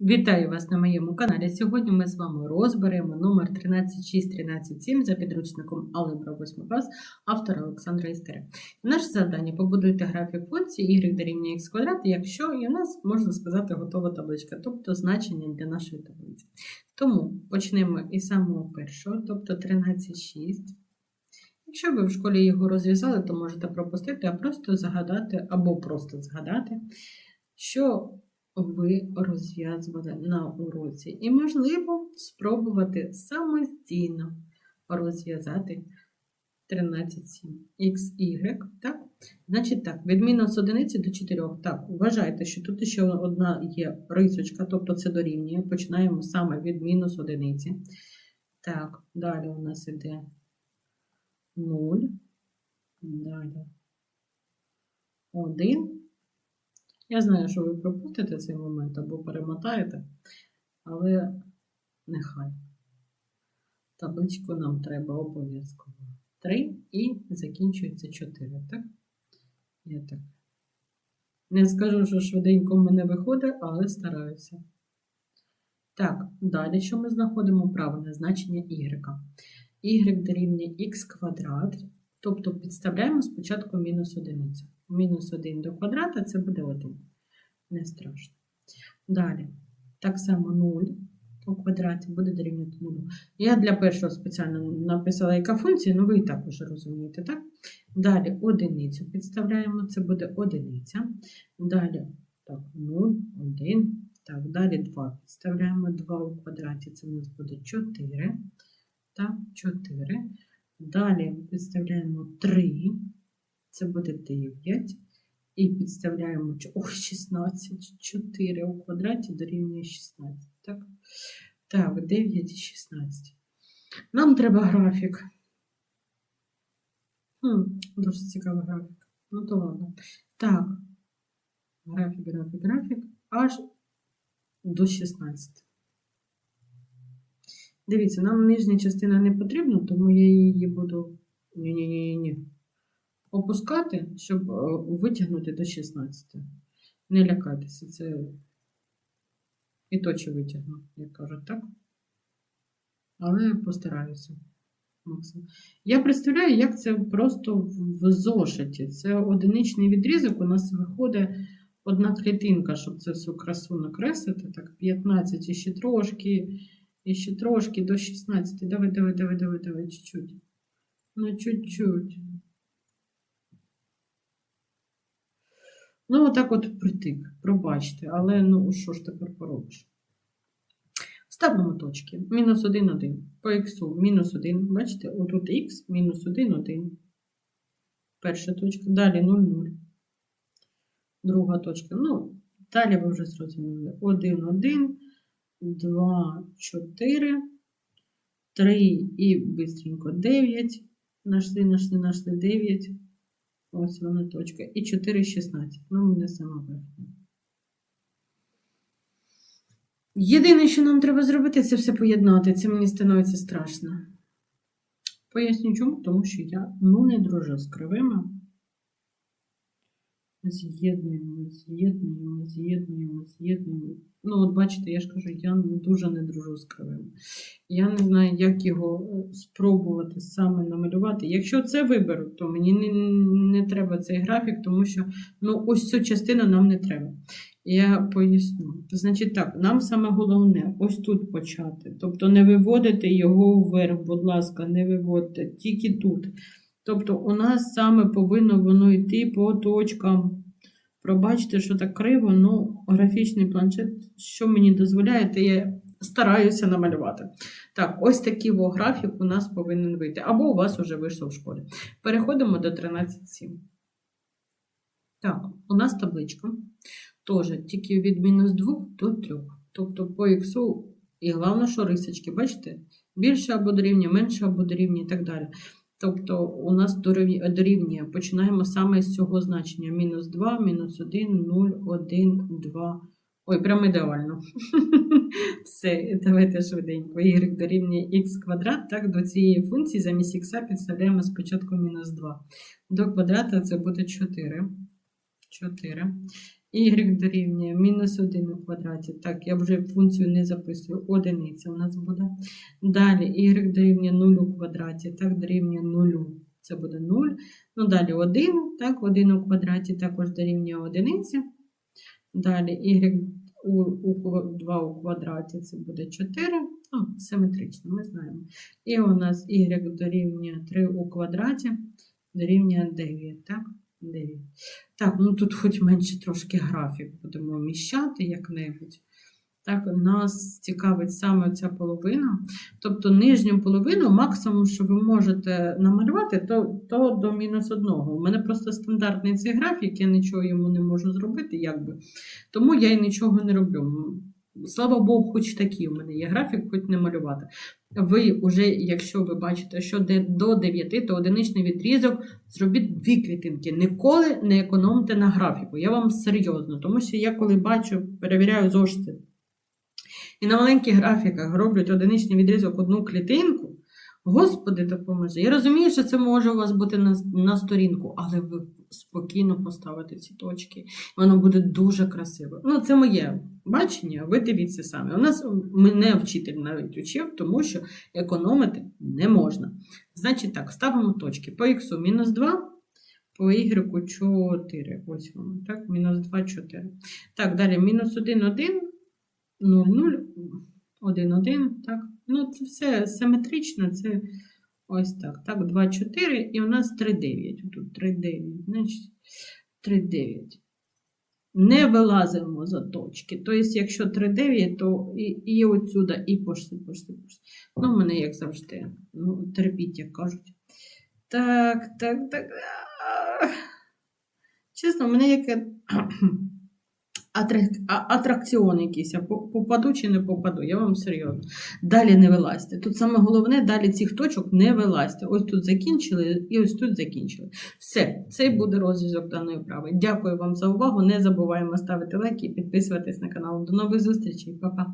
Вітаю вас на моєму каналі. Сьогодні ми з вами розберемо номер 13613.7 за підручником Алgebra 8 клас автора Олександра Істери. Наше завдання побудуйте графік функції y дорівнює x квадрат, якщо і у нас, можна сказати, готова табличка, тобто значення для нашої таблиці. Тому почнемо із самого першого, тобто 13,6. Якщо ви в школі його розв'язали, то можете пропустити, а просто згадати, або просто згадати, що ви розв'язували на уроці. І, можливо, спробувати самостійно розв'язати 13,7xy. Так? Значить так, від мінус 1 до 4. Так, вважайте, що тут ще одна є рисочка, тобто це дорівнює. Починаємо саме від мінус 1. Так, далі у нас іде 0. Далі 1. Я знаю, що ви пропустите цей момент або перемотаєте, але нехай. Табличку нам треба обов'язково 3 і закінчується 4, так? Я так. Не скажу, що швиденько в мене виходить, але стараюся. Так, далі що ми знаходимо правильне значення y. y дорівнює х квадрат, тобто підставляємо спочатку мінус одиницю мінус 1 до квадрата це буде 1. Не страшно. Далі, так само 0 у квадраті буде дорівнювати 0. Я для першого спеціально написала, яка функція, ну ви і так уже розумієте, так? Далі одиницю підставляємо, це буде одиниця. Далі так, 0, 1. Так, далі 2 підставляємо 2 у квадраті, це у нас буде 4. Так, 4. Далі підставляємо 3 це буде 9. І підставляємо ой, 16, 4 у квадраті дорівнює 16. Так, так 9 і 16. Нам треба графік. Хм, Дуже цікавий графік. Ну, то ладно. Так, графік, графік, графік аж до 16. Дивіться, нам нижня частина не потрібна, тому я її буду. Ні-ні-ні-ні опускати, щоб е, витягнути до 16. Не лякайтеся, це і то чи витягну, як кажуть, так? Але постараюся. Максим. Я представляю, як це просто в зошиті. Це одиничний відрізок, у нас виходить одна клітинка, щоб це всю красу накреслити. Так, 15 і ще трошки, і ще трошки до 16. Давай, давай, давай, давай, давай, чуть-чуть. Ну, чуть-чуть. Ну, отак от притик, пробачте, але ну що ж тепер поробиш? Ставимо точки. Мінус 1, 1. По х мінус 1. Бачите, отут х, мінус 1, 1. Перша точка. Далі 0, 0. Друга точка. Ну, далі ви вже зрозуміли. 1, 1, 2, 4, 3 і бистренько 9. Нашли, нашли, нашли 9. Ось вона точка. І 4,16. Ну, мене сама верхня. Єдине, що нам треба зробити, це все поєднати. Це мені становиться страшно. Поясню чому, тому що я ну не дружу з кривими. З'єднуємо, з'єднуємо, з'єднуємо, з'єднуємо. Ну, от бачите, я ж кажу, я дуже не дружу з кривими. Я не знаю, як його е, спробувати саме намалювати. Якщо це виберу, то мені не, не треба цей графік, тому що ну, ось цю частину нам не треба. Я поясню. Значить так, нам саме головне ось тут почати. Тобто не виводити його вверх, будь ласка, не виводьте, тільки тут. Тобто, у нас саме повинно воно йти по точкам. Пробачте, що так криво, ну, графічний планшет, що мені дозволяє, я стараюся намалювати. Так, ось такий графік у нас повинен вийти. Або у вас вже вийшов в школі. Переходимо до 13.7. Так, у нас табличка. Теж тільки від мінус 2 до 3. Тобто по х, і головне, що рисочки, бачите? Більше або дорівнює, менше або дорівнює і так далі. Тобто у нас дорівнює, починаємо саме з цього значення: мінус 2, мінус 1, 0, 1, 2, Ой, прям ідеально. Все, давайте швиденько. Y дорівнює х квадрат. Так, до цієї функції замість х підставляємо спочатку мінус 2. До квадрата це буде 4. 4. Y дорівнює мінус 1 у квадраті. Так, я вже функцію не записую. Одиниця у нас буде. Далі y дорівнює 0 у квадраті. Так, дорівнює 0. Це буде 0. Ну, далі 1. Так, 1 у квадраті також дорівнює одиниці. Далі y у, у 2 у квадраті це буде 4. Ну, симетрично, ми знаємо. І у нас y дорівнює 3 у квадраті, дорівнює 9. Так, 9. Так, ну тут хоч менше трошки графік будемо вміщати як-небудь. Так, нас цікавить саме ця половина. Тобто нижню половину, максимум, що ви можете намалювати, то, то до мінус одного. У мене просто стандартний цей графік, я нічого йому не можу зробити, якби. тому я і нічого не роблю. Слава Богу, хоч такі у мене є графік, хоч не малювати. Ви вже, якщо ви бачите, що до 9, то одиничний відрізок зробіть дві клітинки. Ніколи не економте на графіку. Я вам серйозно, тому що я коли бачу, перевіряю зошити. І на маленьких графіках роблять одиничний відрізок одну клітинку. Господи, допоможи. Я розумію, що це може у вас бути на, на сторінку, але ви спокійно поставите ці точки. Воно буде дуже красиво. Ну, це моє бачення, ви дивіться самі. У нас мене вчитель навіть учив, тому що економити не можна. Значить так, ставимо точки. По х мінус 2, по y 4. Ось воно, так, мінус 2, 4. Так, далі мінус 1, 1. 0, 0, 1, 1, так. Ну, це все симетрично, це ось так. Так, 2, 4, і у нас 3, 9. Тут 3, 9, значить 3, 9. Не вилазимо за точки. Тобто, якщо 3, 9, то і, і отсюда, і пошли, пошли, пошли. Ну, мене, як завжди, ну, терпіть, як кажуть. Так, так, так. Чесно, мене яке атракціон якийсь. Я попаду чи не попаду, я вам серйозно. Далі не вилазьте. Тут саме головне, далі цих точок не вилазьте. Ось тут закінчили і ось тут закінчили. Все, це буде розв'язок даної вправи. Дякую вам за увагу. Не забуваємо ставити лайки і підписуватись на канал. До нових зустрічей, Па-па!